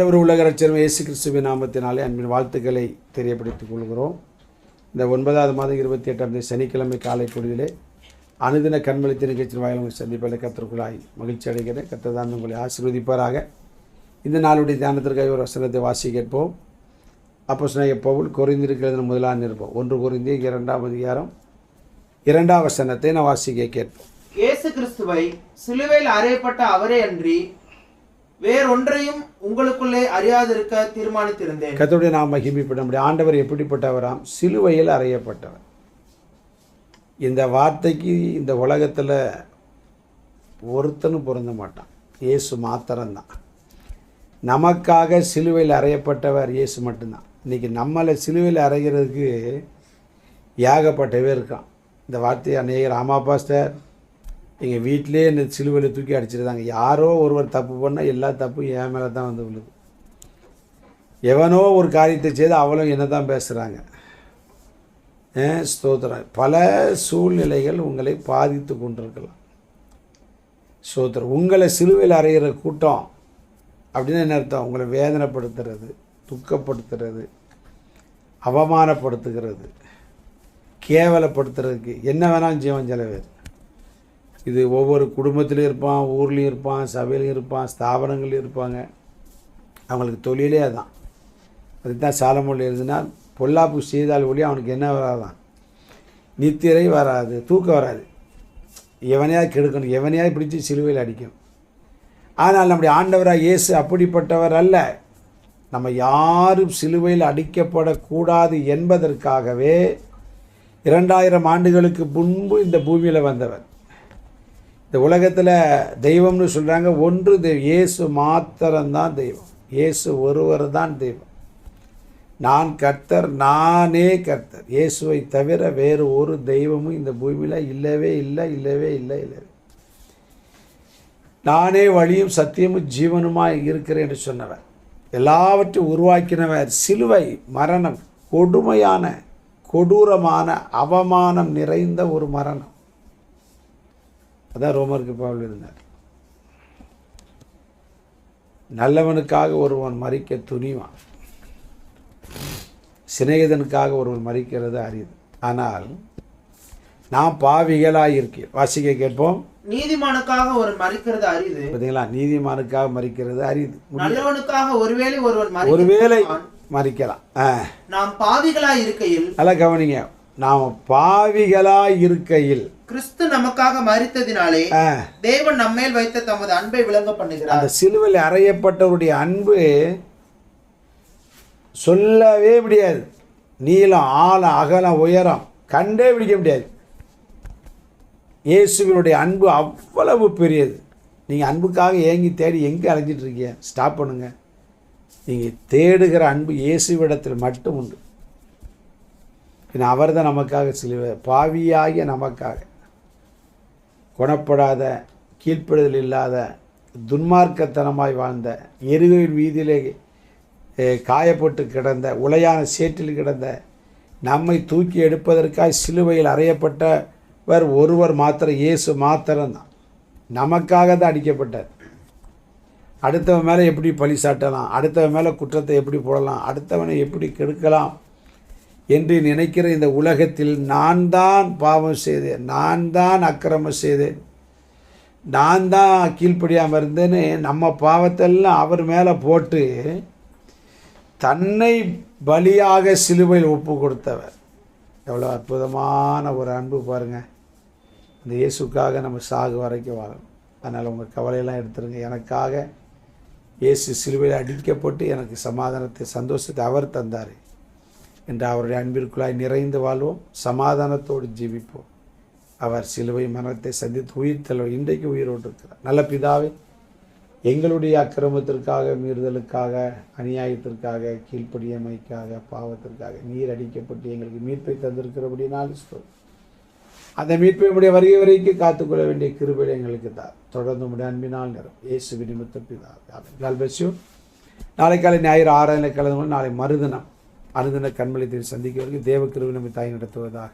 ரட்சரும் இயேசு கிறிஸ்துவின் நாமத்தினாலே அன்பின் வாழ்த்துக்களை தெரியப்படுத்திக் கொள்கிறோம். இந்த ஒன்பதாவது மாதம் இருபத்தி எட்டாம் தேதி சனிக்கிழமை காலை பொழுதிலே அனுதின கண்மளித்த நிகழ்ச்சியின் வாயில் உங்கள் சந்திப்பில் கத்திற்குள்ளாய் மகிழ்ச்சி அடைகிறேன். கத்ததான் உங்களை ஆசீர்வதிப்பாராக. இந்த நாளுடைய தியானத்திற்காக ஒரு வசனத்தை வாசி கேட்போம். அப்போ சொன்ன பவுல் குறைந்திருக்கிறது முதலாக நிற்போம் ஒன்று குறைந்தே இரண்டாம் அதிகாரம் இரண்டாம் வசனத்தை நான் வாசிக்க கேட்போம். இயேசு கிறிஸ்துவை சிலுவையில் அறையப்பட்ட அவரே அன்றி வேறொன்றையும் உங்களுக்குள்ளே அறியாதிருக்க தீர்மானித்திருந்தேன். கத்தோடைய நாம் மகிமைப்பட முடியும் ஆண்டவர் எப்படிப்பட்டவராம்? சிலுவையில் அறையப்பட்டவர். இந்த வார்த்தைக்கு இந்த உலகத்தில் ஒருத்தனும் பொருந்த மாட்டான். இயேசு மாத்திரம்தான். நமக்காக சிலுவையில் அறையப்பட்டவர் இயேசு மட்டும்தான். இன்றைக்கி நம்மளை சிலுவையில் அறைகிறதுக்கு ஏகப்பட்டவே இருக்கான். இந்த வார்த்தையை அநேகர் ஆமா பாஸ்டர். எங்கள் வீட்டிலே என்னை சிலுவையில் தூக்கி அடிச்சிருந்தாங்க யாரோ ஒருவர் தப்பு பண்ணால் எல்லா தப்பும் என் மேலே தான் வந்து விழுது. எவனோ ஒரு காரியத்தை செய்து அவளும் என்ன தான் பேசுகிறாங்க ஸ்தோத்திரம். பல சூழ்நிலைகள் உங்களை பாதித்து கொண்டிருக்கலாம். ஸ்தோத்திரம். உங்களை சிலுவையில் அறையிற கூட்டம் அப்படின்னு என்ன அர்த்தம்? உங்களை வேதனைப்படுத்துறது துக்கப்படுத்துறது அவமானப்படுத்துகிறது கேவலப்படுத்துறதுக்கு. என்ன வேணாலும் ஜீவன் செலவு இது ஒவ்வொரு குடும்பத்திலையும் இருப்பான் ஊர்லேயும் இருப்பான் சபையிலையும் இருப்பான் ஸ்தாபனங்கள்லையும் இருப்பாங்க. அவங்களுக்கு தொழிலே அதான். அதுதான் சாலமொழி எழுதுனா பொல்லாப்பு செய்தால் ஒளி அவனுக்கு என்ன வராதான்? நித்திரை வராது தூக்கம் வராது. எவனையாவது கெடுக்கணும் எவனையாவது பிடிச்சி சிலுவையில் அடிக்கும் ஆனால் நம்முடைய ஆண்டவராக இயேசு அப்படிப்பட்டவர் அல்ல. நம்ம யாரும் சிலுவையில் அடிக்கப்படக்கூடாது என்பதற்காகவே இரண்டாயிரம் ஆண்டுகளுக்கு முன்பு இந்த பூமியில் வந்தவர். இந்த உலகத்தில் தெய்வம்னு சொல்கிறாங்க ஒன்று தெய்வம். இயேசு மாத்திரம்தான் தெய்வம். இயேசு ஒருவர் தான் தெய்வம். நான் கர்த்தர் நானே கர்த்தர். இயேசுவை தவிர வேறு ஒரு தெய்வமும் இந்த பூமியில் இல்லவே இல்லை இல்லவே இல்லை இல்லவே நானே வழியும் சத்தியமும் ஜீவனுமாய் இருக்கிறேன் என்று சொன்னவர். எல்லாவற்றையும் உருவாக்கினவர் சிலுவை மரணம் கொடுமையான கொடூரமான அவமானம் நிறைந்த ஒரு மரணம். அதான் ரோமருக்கு பவுல் இருந்தார் நல்லவனுக்காக ஒருவன் மறிக்க துணிவான். சிநேகிதனுக்காக ஒருவன் மறிக்கிறது அரிது. ஆனால் நாம் பாவிகளாக இருக்கேன் வாசிக்க கேட்போம். நீதிமானுக்காக ஒரு மறிக்கிறது அரிது. பார்த்தீங்களா? நீதிமானுக்காக மறிக்கிறது அரிது. நல்லவனுக்காக ஒருவேளை ஒருவன் ஒருவேளை மறிக்கலாம் நாம் பாவிகளாய் இருக்கையில் நல்லா கவனிங்க. நாம் பாவிகளாக இருக்கையில் கிறிஸ்து நமக்காக மறித்ததினாலே தேவன் நம்மேல் வைத்த தமது அன்பை விளங்க பண்ணுகிறார். அந்த சிலுவையில் அறையப்பட்டவருடைய அன்பு சொல்லவே முடியாது. நீளம் ஆழம் அகலம் உயரம் கண்டே பிடிக்க முடியாது. இயேசுவினுடைய அன்பு அவ்வளவு பெரியது. நீங்கள் அன்புக்காக ஏங்கி தேடி எங்கே அலைஞ்சிட்டு இருக்கீங்க? ஸ்டாப் பண்ணுங்க. நீங்கள் தேடுகிற அன்பு இயேசுவிடத்தில் மட்டும் உண்டு. பின் அவர் தான் நமக்காக சிலுவை. பாவியாகிய நமக்காக. குணப்படாத கீழ்ப்படுதல் இல்லாத துன்மார்க்கத்தனமாய் வாழ்ந்த எருகையின் வீதியிலே காயப்பட்டு கிடந்த உலையான சேற்றில் கிடந்த நம்மை தூக்கி எடுப்பதற்காய் சிலுவையில் அறையப்பட்டவர் ஒருவர் மாத்திரம் இயேசு மாத்திரம்தான். நமக்காக தான் அடிக்கப்பட்டார். அடுத்தவன் மேலே எப்படி பழி சாட்டலாம்? அடுத்தவன் மேலே குற்றத்தை எப்படி போடலாம்? அடுத்தவனை எப்படி கெடுக்கலாம்? என்று நினைக்கிற இந்த உலகத்தில் நான் தான் பாவம் செய்தேன் நான் தான் அக்கிரமம் செய்தேன். நான் தான் கீழ்ப்படியாமல் இருந்தேன்னு நம்ம பாவத்தெல்லாம் அவர் மேலே போட்டு தன்னை பலியாக சிலுவையில் ஒப்பு கொடுத்தவர். எவ்வளோ அற்புதமான ஒரு அன்பு பாருங்கள் இந்த இயேசுக்காக நம்ம சாகு வரைக்கும் வாழணும் அதனால் உங்கள் கவலையெல்லாம் எடுத்துருங்க. எனக்காக இயேசு சிலுவையில் அடிக்கப்பட்டு எனக்கு சமாதானத்தை சந்தோஷத்தை அவர் தந்தார். என்று அவருடைய அன்பிற்குள்ளாய் நிறைந்து வாழ்வோம். சமாதானத்தோடு ஜீவிப்போம். அவர் சிலுவை மரணத்தை சந்தித்து உயிர் தலைவர் இன்றைக்கு உயிரோடு இருக்கிறார் நல்ல பிதாவே எங்களுடைய அக்கிரமத்திற்காக மீறுதலுக்காக அநியாயத்திற்காக கீழ்ப்படியமைக்காக பாவத்திற்காக நீர் அடிக்கப்பட்டு எங்களுக்கு மீட்பை தந்திருக்கிறபடினால் ஸ்தோத்திரம். அந்த மீட்பை உடைய வருகை வரைக்கும் காத்துக்கொள்ள வேண்டிய கிருபை எங்களுக்கு தான் தொடர்ந்து உடைய அன்பினால் நிறம் இயேசு விநிமித்த பிதா பெஸ்யூ நாளை காலை ஞாயிறு ஆறாயிரம் கலந்து கொண்டு நாளை மறுதினம் அனுதின கண்மலை தேவி சந்திக்க வரைக்கும் தேவ நம்மை தாய் நடத்துவதாக